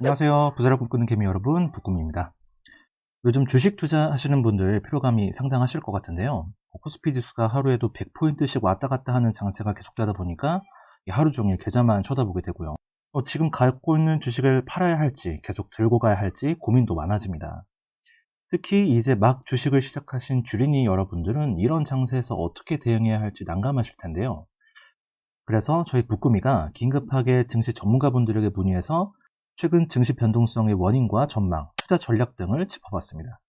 안녕하세요. 부자를 꿈꾸는 개미 여러분, 북꿈입니다. 요즘 주식 투자하시는 분들 피로감이 상당하실 것 같은데요. 코스피 지수가 하루에도 100포인트씩 왔다 갔다 하는 장세가 계속되다 보니까 하루 종일 계좌만 쳐다보게 되고요. 어, 지금 갖고 있는 주식을 팔아야 할지, 계속 들고 가야 할지 고민도 많아집니다. 특히 이제 막 주식을 시작하신 주린이 여러분들은 이런 장세에서 어떻게 대응해야 할지 난감하실 텐데요. 그래서 저희 북구미가 긴급하게 증시 전문가분들에게 문의해서 최근 증시 변동성의 원인과 전망, 투자 전략 등을 짚어봤습니다.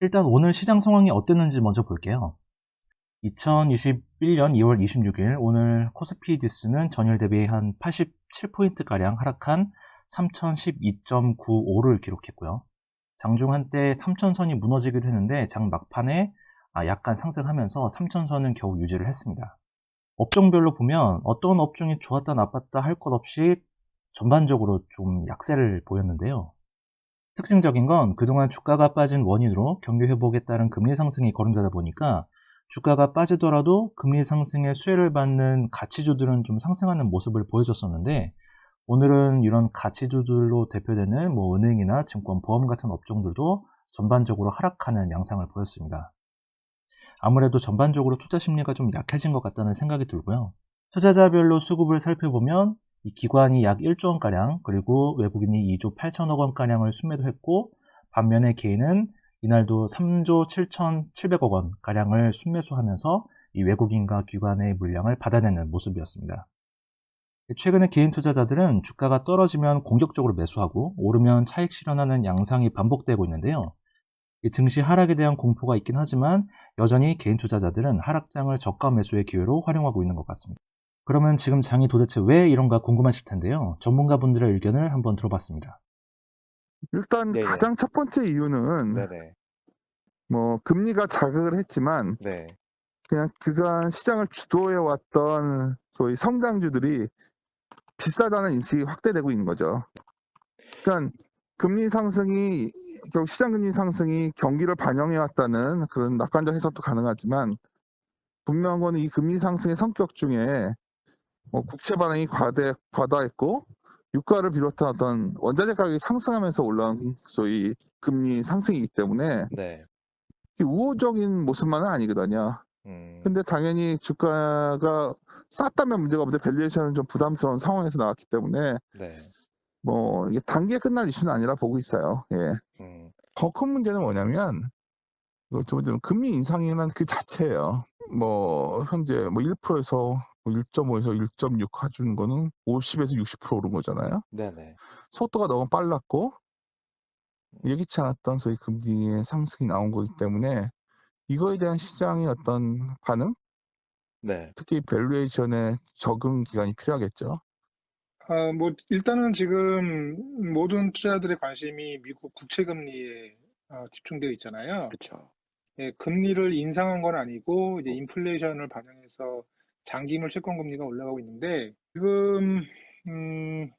일단 오늘 시장 상황이 어땠는지 먼저 볼게요. 2021년 2월 26일 오늘 코스피 지수는 전일 대비 한 87포인트가량 하락한 3012.95를 기록했고요. 장중 한때 3000선이 무너지기도 했는데 장 막판에 아, 약간 상승하면서 3000선은 겨우 유지를 했습니다. 업종별로 보면 어떤 업종이 좋았다 나빴다 할 것 없이 전반적으로 좀 약세를 보였는데요. 특징적인 건 그동안 주가가 빠진 원인으로 경기 회복에 따른 금리 상승이 거론되다 보니까 주가가 빠지더라도 금리 상승의 수혜를 받는 가치주들은 좀 상승하는 모습을 보여줬었는데 오늘은 이런 가치주들로 대표되는 뭐 은행이나 증권, 보험 같은 업종들도 전반적으로 하락하는 양상을 보였습니다. 아무래도 전반적으로 투자 심리가 좀 약해진 것 같다는 생각이 들고요. 투자자별로 수급을 살펴보면 이 기관이 약 1조 원가량, 그리고 외국인이 2조 8천억 원가량을 순매도했고, 반면에 개인은 이날도 3조 7,700억 원가량을 순매수하면서 이 외국인과 기관의 물량을 받아내는 모습이었습니다. 최근에 개인 투자자들은 주가가 떨어지면 공격적으로 매수하고 오르면 차익 실현하는 양상이 반복되고 있는데요. 증시 하락에 대한 공포가 있긴 하지만 여전히 개인 투자자들은 하락장을 저가 매수의 기회로 활용하고 있는 것 같습니다. 그러면 지금 장이 도대체 왜 이런가 궁금하실 텐데요. 전문가분들의 의견을 한번 들어봤습니다. 일단 네네. 가장 첫 번째 이유는 네네. 뭐 금리가 자극을 했지만 네. 그냥 그간 시장을 주도해 왔던 소위 성장주들이 비싸다는 인식이 확대되고 있는 거죠. 그러니까 금리 상승이 결국 시장 금리 상승이 경기를 반영해 왔다는 그런 낙관적 해석도 가능하지만 분명한 거는 이 금리 상승의 성격 중에 뭐 국채 반응이 과대 과다했고 유가를 비롯한 어떤 원자재 가격이 상승하면서 올라온 소위 금리 상승이기 때문에 네. 우호적인 모습만은 아니거든요. 음. 근데 당연히 주가가 쌌다면 문제가 없는데 밸류에이션은 좀 부담스러운 상황에서 나왔기 때문에 네. 뭐 이게 단기에 끝날 이슈는 아니라 보고 있어요. 예. 음. 더큰 문제는 뭐냐면 이거 좀 뭐냐면 금리 인상이라는 그 자체예요. 뭐 현재 뭐 1%에서 1.5에서 1.6 가주는 거는 50에서 60% 오른 거잖아요. 네네. 속도가 너무 빨랐고 예기치 않았던 소위 금리의 상승이 나온 거기 때문에 이거에 대한 시장의 어떤 반응, 네. 특히 밸류에이션의 적응 기간이 필요하겠죠. 아, 뭐, 일단은 지금 모든 투자자들의 관심이 미국 국채 금리에 어, 집중되어 있잖아요. 그쵸. 예, 금리를 인상한 건 아니고, 이제 인플레이션을 반영해서 장기물 채권 금리가 올라가고 있는데, 지금, 음,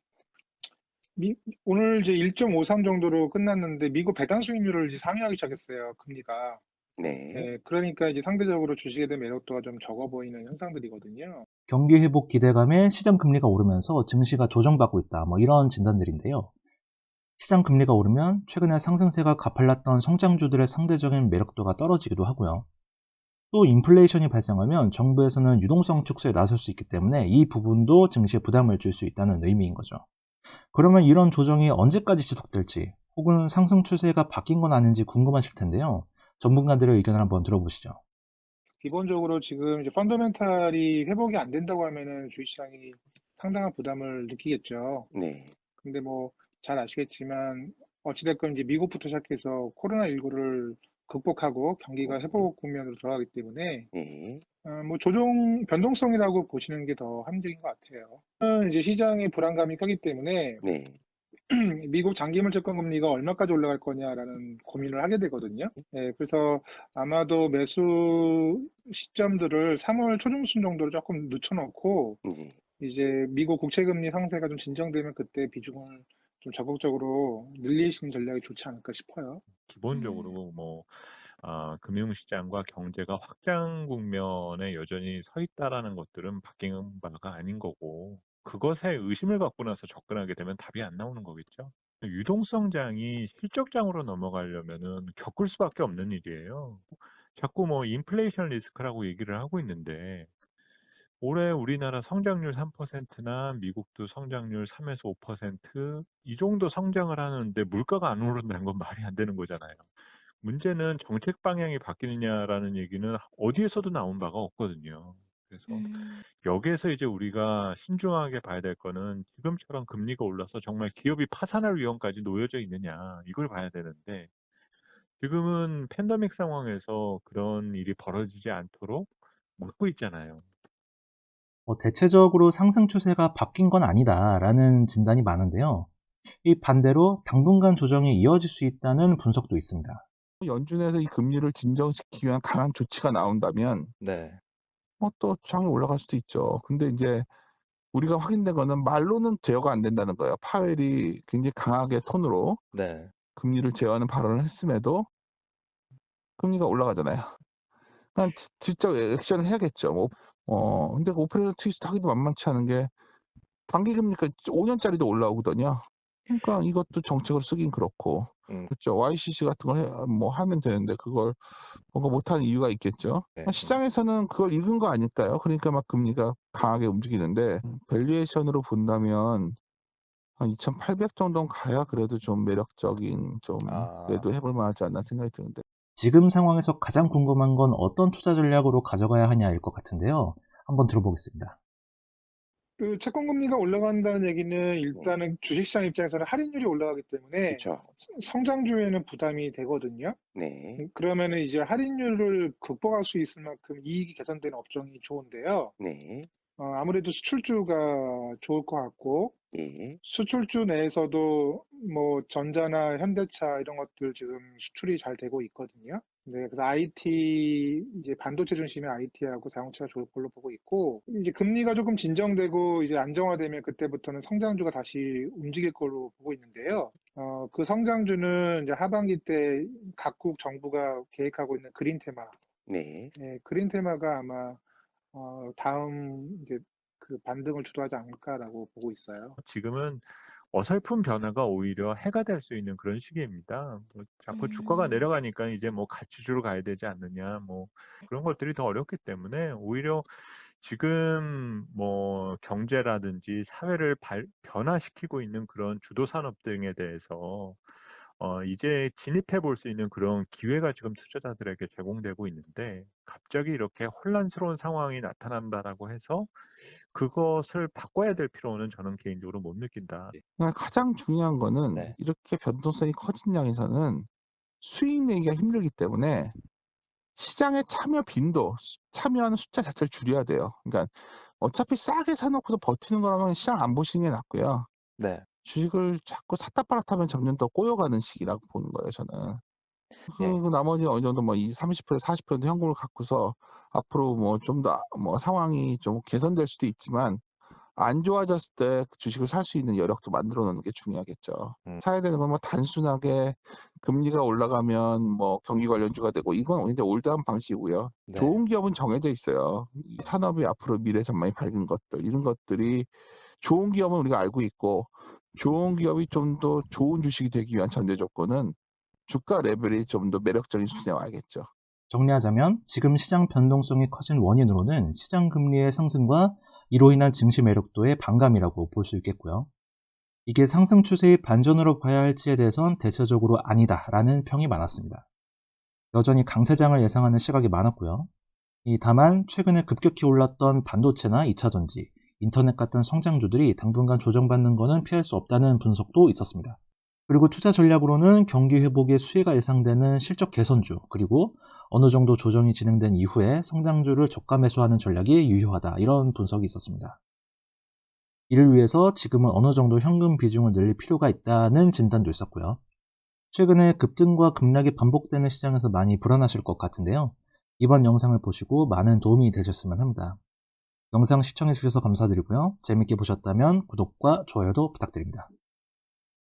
미- 오늘 이제 1.53 정도로 끝났는데, 미국 배당 수익률을 이제 상회하기 시작했어요, 금리가. 네. 예, 그러니까 이제 상대적으로 주식에 대한 매력도가 좀 적어 보이는 현상들이거든요. 경기 회복 기대감에 시장 금리가 오르면서 증시가 조정받고 있다. 뭐 이런 진단들인데요. 시장 금리가 오르면 최근에 상승세가 가팔랐던 성장주들의 상대적인 매력도가 떨어지기도 하고요. 또 인플레이션이 발생하면 정부에서는 유동성 축소에 나설 수 있기 때문에 이 부분도 증시에 부담을 줄 수 있다는 의미인 거죠. 그러면 이런 조정이 언제까지 지속될지 혹은 상승 추세가 바뀐 건 아닌지 궁금하실 텐데요. 전문가들의 의견을 한번 들어보시죠. 기본적으로 지금 이제 펀더멘탈이 회복이 안 된다고 하면은 주식시장이 상당한 부담을 느끼겠죠. 네. 근데 뭐 잘 아시겠지만 어찌됐건 이제 미국부터 시작해서 코로나19를 극복하고 경기가 회복 국면으로 들어가기 때문에 네. 어, 뭐 조정 변동성이라고 보시는 게 더 합리적인 것 같아요. 어, 이제 시장의 불안감이 크기 때문에 네. 미국 장기 물 채권 금리가 얼마까지 올라갈 거냐라는 고민을 하게 되거든요. 예, 그래서 아마도 매수 시점들을 3월 초중순 정도로 조금 늦춰놓고 네. 이제 미국 국채 금리 상세가 좀 진정되면 그때 비중을 좀 적극적으로 늘리시는 전략이 좋지 않을까 싶어요. 기본적으로 뭐 아, 금융시장과 경제가 확장 국면에 여전히 서 있다라는 것들은 바뀐 바가 아닌 거고 그것에 의심을 갖고 나서 접근하게 되면 답이 안 나오는 거겠죠. 유동성장이 실적장으로 넘어가려면은 겪을 수밖에 없는 일이에요. 자꾸 뭐 인플레이션 리스크라고 얘기를 하고 있는데 올해 우리나라 성장률 3%나 미국도 성장률 3에서 5%이 정도 성장을 하는데 물가가 안 오른다는 건 말이 안 되는 거잖아요. 문제는 정책 방향이 바뀌느냐라는 얘기는 어디에서도 나온 바가 없거든요. 그래서 음. 여기에서 이제 우리가 신중하게 봐야 될 거는 지금처럼 금리가 올라서 정말 기업이 파산할 위험까지 놓여져 있느냐 이걸 봐야 되는데 지금은 팬데믹 상황에서 그런 일이 벌어지지 않도록 막고 있잖아요. 뭐 대체적으로 상승 추세가 바뀐 건 아니다라는 진단이 많은데요. 이 반대로 당분간 조정이 이어질 수 있다는 분석도 있습니다. 연준에서 이 금리를 진정시키기 위한 강한 조치가 나온다면 네. 뭐또 장이 올라갈 수도 있죠. 근데 이제 우리가 확인된 거는 말로는 제어가 안 된다는 거예요. 파웰이 굉장히 강하게 톤으로 네. 금리를 제어하는 발언을 했음에도 금리가 올라가잖아요. 그냥 지- 지적 액션을 해야겠죠. 뭐, 어, 근데 오퍼레이션 트위스트 하기도 만만치 않은 게 단기 금리가 5년짜리도 올라오거든요. 그러니까 이것도 정책으로 쓰긴 그렇고, 음. 그렇죠. YCC 같은 걸 해, 뭐 하면 되는데 그걸 뭔가 못하는 이유가 있겠죠. 네. 시장에서는 그걸 읽은 거 아닐까요? 그러니까 막 금리가 강하게 움직이는데 밸류에이션으로 본다면 한 2,800 정도는 가야 그래도 좀 매력적인 좀 아. 그래도 해볼 만하지 않나 생각이 드는데. 지금 상황에서 가장 궁금한 건 어떤 투자 전략으로 가져가야 하냐일 것 같은데요. 한번 들어보겠습니다. 그 채권 금리가 올라간다는 얘기는 일단은 주식시장 입장에서는 할인율이 올라가기 때문에 그렇죠. 성장주에는 부담이 되거든요. 네. 그러면은 이제 할인율을 극복할 수 있을 만큼 이익이 개선되는 업종이 좋은데요. 네. 어, 아무래도 수출주가 좋을 것 같고 예. 수출주 내에서도 뭐 전자나 현대차 이런 것들 지금 수출이 잘 되고 있거든요. 네, 그래서 IT 이제 반도체 중심의 IT하고 자동차가 좋을 걸로 보고 있고 이제 금리가 조금 진정되고 이제 안정화되면 그때부터는 성장주가 다시 움직일 걸로 보고 있는데요. 어, 그 성장주는 이제 하반기 때 각국 정부가 계획하고 있는 그린 테마, 네. 예, 그린 테마가 아마 어, 다음 이제 그 반등을 주도하지 않을까라고 보고 있어요. 지금은 어설픈 변화가 오히려 해가 될 수 있는 그런 시기입니다. 뭐 자꾸 주가가 음. 내려가니까 이제 뭐 가치주로 가야 되지 않느냐, 뭐 그런 것들이 더 어렵기 때문에 오히려 지금 뭐 경제라든지 사회를 발, 변화시키고 있는 그런 주도 산업 등에 대해서 어, 이제 진입해 볼 수 있는 그런 기회가 지금 투자자들에게 제공되고 있는데 갑자기 이렇게 혼란스러운 상황이 나타난다라고 해서 그것을 바꿔야 될 필요는 저는 개인적으로 못 느낀다. 그러니까 가장 중요한 거는 네. 이렇게 변동성이 커진 양에서는 수익 내기가 힘들기 때문에 시장의 참여 빈도, 수- 참여하는 숫자 자체를 줄여야 돼요. 그러니까 어차피 싸게 사놓고서 버티는 거라면 시장 안 보시는 게 낫고요. 네. 주식을 자꾸 샀다 팔았다 하면 점점 더 꼬여가는 시기라고 보는 거예요, 저는. 예. 그리고 나머지 어느 정도 뭐 20, 30% 40% 현금을 갖고서 앞으로 뭐 좀 더 뭐 상황이 좀 개선될 수도 있지만 안 좋아졌을 때그 주식을 살 수 있는 여력도 만들어 놓는 게 중요하겠죠. 음. 사야 되는 건 뭐 단순하게 금리가 올라가면 뭐 경기 관련주가 되고 이건 굉장히 올드한 방식이고요. 네. 좋은 기업은 정해져 있어요. 이 산업이 앞으로 미래 전망이 밝은 것들 이런 것들이 좋은 기업은 우리가 알고 있고 좋은 기업이 좀 더 좋은 주식이 되기 위한 전제 조건은 주가 레벨이 좀 더 매력적인 수준에 와야겠죠. 정리하자면 지금 시장 변동성이 커진 원인으로는 시장 금리의 상승과 이로 인한 증시 매력도의 반감이라고 볼 수 있겠고요. 이게 상승 추세의 반전으로 봐야 할지에 대해선 대체적으로 아니다라는 평이 많았습니다. 여전히 강세장을 예상하는 시각이 많았고요. 이 다만 최근에 급격히 올랐던 반도체나 2차전지, 인터넷 같은 성장주들이 당분간 조정받는 것은 피할 수 없다는 분석도 있었습니다. 그리고 투자 전략으로는 경기 회복의 수혜가 예상되는 실적 개선주, 그리고 어느 정도 조정이 진행된 이후에 성장주를 저가 매수하는 전략이 유효하다. 이런 분석이 있었습니다. 이를 위해서 지금은 어느 정도 현금 비중을 늘릴 필요가 있다는 진단도 있었고요. 최근에 급등과 급락이 반복되는 시장에서 많이 불안하실 것 같은데요. 이번 영상을 보시고 많은 도움이 되셨으면 합니다. 영상 시청해주셔서 감사드리고요. 재밌게 보셨다면 구독과 좋아요도 부탁드립니다.